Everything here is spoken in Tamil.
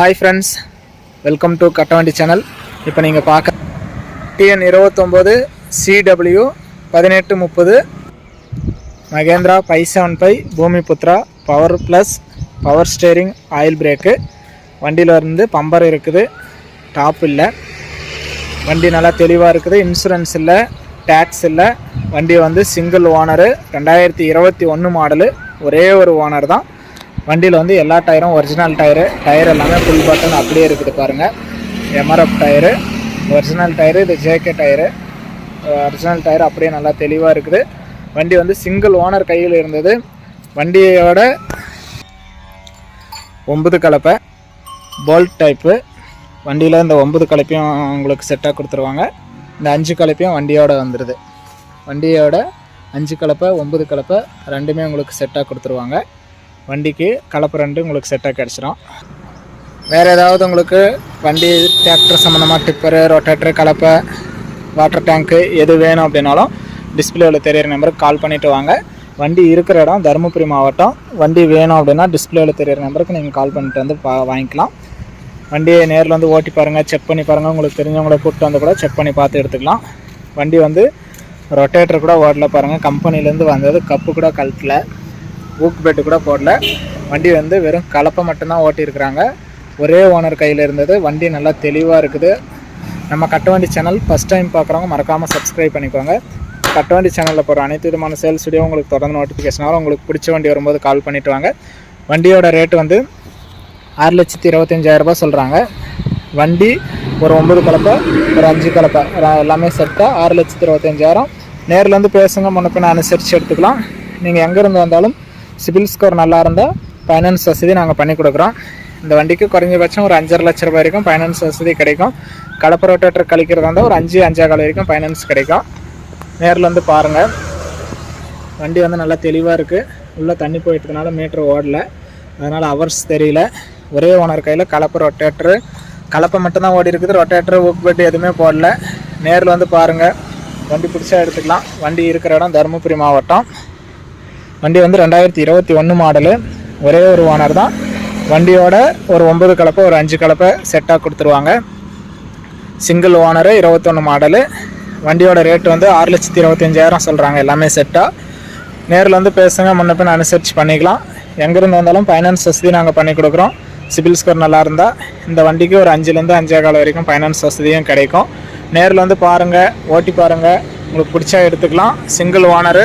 Hi friends welcome to Kattavandi channel இப்போ நீங்கள் பார்க்க டிஎன் இருபத்தொம்போது சிடபிள்யூ பதினெட்டு முப்பது Mahindra five seven five Bhoomiputra power plus power steering oil brake வண்டியில் இருந்து பம்பர் இருக்குது டாப் இல்லை. வண்டி நல்லா தெளிவாக இருக்குது இன்சூரன்ஸ் இல்லை டேக்ஸ் இல்லை. வண்டி வந்து சிங்கிள் ஓனரு ரெண்டாயிரத்தி இருபத்தி ஒன்று மாடலு ஒரே ஒரு ஓனர் தான். வண்டியில் வந்து எல்லா டயரும் ஒரிஜினல் டயரு. டயர் எல்லாமே ஃபுல் பட்டன் அப்படியே இருக்குது பாருங்கள் எம்ஆர்எஃப் டயரு ஒரிஜினல் டயரு இது ஜேகே டயரு. ஒரிஜினல் டயர் அப்படியே நல்லா தெளிவாக இருக்குது. வண்டி வந்து சிங்கிள் ஓனர் கையில் இருந்தது. வண்டியோட ஒம்பது கலப்பை போல்ட் டைப்பு வண்டியில் இந்த ஒம்பது கலப்பையும் உங்களுக்கு செட்டாக கொடுத்துருவாங்க. இந்த அஞ்சு கலப்பையும் வண்டியோட வந்துடுது வண்டியோட அஞ்சு கலப்பை ஒம்பது கலப்பை ரெண்டுமே உங்களுக்கு செட்டாக கொடுத்துருவாங்க. வண்டிக்கு கலப்பு ரெண்டு உங்களுக்கு செட்டாக கிடச்சிரும். வேறு ஏதாவது உங்களுக்கு வண்டி டிராக்டர் சம்மந்தமாக டிப்பரு ரொட்டேட்டரு கலப்பை வாட்டர் டேங்க்கு எது வேணும் அப்படின்னாலும் டிஸ்பிளேவில் தெரியிற நம்பருக்கு கால் பண்ணிவிட்டு வாங்க. வண்டி இருக்கிற இடம் தருமபுரி மாவட்டம். வண்டி வேணும் அப்படின்னா டிஸ்பிளேவில் தெரியிற நம்பருக்கு நீங்கள் கால் பண்ணிட்டு வந்து பா வாங்கிக்கலாம். வண்டியை நேரில் வந்து ஓட்டி பாருங்கள் செக் பண்ணி பாருங்கள் உங்களுக்கு தெரிஞ்சவங்கள கூப்பிட்டு வந்து கூட செக் பண்ணி பார்த்து எடுத்துக்கலாம். வண்டி வந்து ரொட்டேட்டர் கூட ஓடல பாருங்கள் கம்பெனிலேருந்து வந்தது கப்பு கூட கழட்டில். ஊக்கு பெட்டு கூட போடல. வண்டி வந்து வெறும் கலப்பை மட்டும்தான் ஓட்டியிருக்கிறாங்க. ஒரே ஓனர் கையில் இருந்தது. வண்டி நல்லா தெளிவாக இருக்குது. நம்ம கட்டவண்டி சேனல் ஃபஸ்ட் டைம் பார்க்குறவங்க மறக்காமல் சப்ஸ்கிரைப் பண்ணிக்கோங்க. கட்டவண்டி சேனலில் போகிற அனைத்து விதமான சேல்ஸ் வீடியோ உங்களுக்கு தொடர்ந்து நோட்டிஃபிகேஷன் வரும் உங்களுக்கு பிடிச்ச வண்டி வரும்போது கால் பண்ணிவிட்டு வாங்க. வண்டியோட ரேட் வந்து ஆறு லட்சத்தி இருபத்தஞ்சாயிரம் ரூபாய் சொல்கிறாங்க வண்டி ஒரு ஒம்பது கலப்பை ஒரு அஞ்சு கலப்பை. எல்லாமே செட்டாக ஆறு லட்சத்தி இருபத்தஞ்சாயிரம். நேரில் வந்து பேசுங்க. முன்ன பின்ன அனுசரித்து எடுத்துக்கலாம். நீங்கள் எங்கேருந்து வந்தாலும் சிபில் ஸ்கோர் நல்லா இருந்தால் ஃபைனான்ஸ் வசதி நாங்கள் பண்ணி கொடுக்குறோம். இந்த வண்டிக்கு குறைஞ்சபட்சம் ஒரு அஞ்சரை லட்ச ரூபாய் வரைக்கும் ஃபைனான்ஸ் வசதி கிடைக்கும். கலப்பை ரோட்டேட்டர் கழிக்கிறதா இருந்தால் ஒரு அஞ்சு அஞ்சா கால் வரைக்கும் ஃபைனான்ஸ் கிடைக்கும். நேரில் வந்து பாருங்கள் வண்டி வந்து நல்லா தெளிவாக இருக்குது உள்ளே தண்ணி போயிட்டதுனால மீட்ரு ஓடல. அதனால் ஹவர்ஸ் தெரியல. ஒரே ஓனர் கையில் கலப்பை ரொட்டேட்ரு கலப்பை மட்டும்தான் ஓடி இருக்குது. ரொட்டேட்ரு ஒர்க் பெட் எதுவுமே போடல. நேரில் வந்து பாருங்கள் வண்டி பிடிச்சா எடுத்துக்கலாம். வண்டி இருக்கிற இடம் தருமபுரி மாவட்டம். வண்டி வந்து ரெண்டாயிரத்தி இருபத்தி ஒன்று மாடலு ஒரே ஒரு ஓனர் தான். வண்டியோட ஒரு ஒம்பது கலப்பை ஒரு அஞ்சு கலப்பை செட்டாக கொடுத்துருவாங்க. சிங்கிள் ஓனரு இருபத்தொன்று மாடலு வண்டியோட ரேட் வந்து ஆறு லட்சத்தி இருபத்தஞ்சாயிரம் சொல்கிறாங்க எல்லாமே செட்டாக நேரில் வந்து பேசுங்க முன்ன பின்ன அனுசரித்து பண்ணிக்கலாம். எங்கேருந்து வந்தாலும் ஃபைனான்ஸ் வசதி நாங்கள் பண்ணி கொடுக்குறோம். சிபில் ஸ்கோர் நல்லா இருந்தால் இந்த வண்டிக்கு ஒரு அஞ்சுலேருந்து அஞ்சே கால் வரைக்கும் ஃபைனான்ஸ் வசதியும் கிடைக்கும். நேரில் வந்து பாருங்கள் ஓட்டி பாருங்கள் உங்களுக்கு பிடிச்சா எடுத்துக்கலாம். Single owner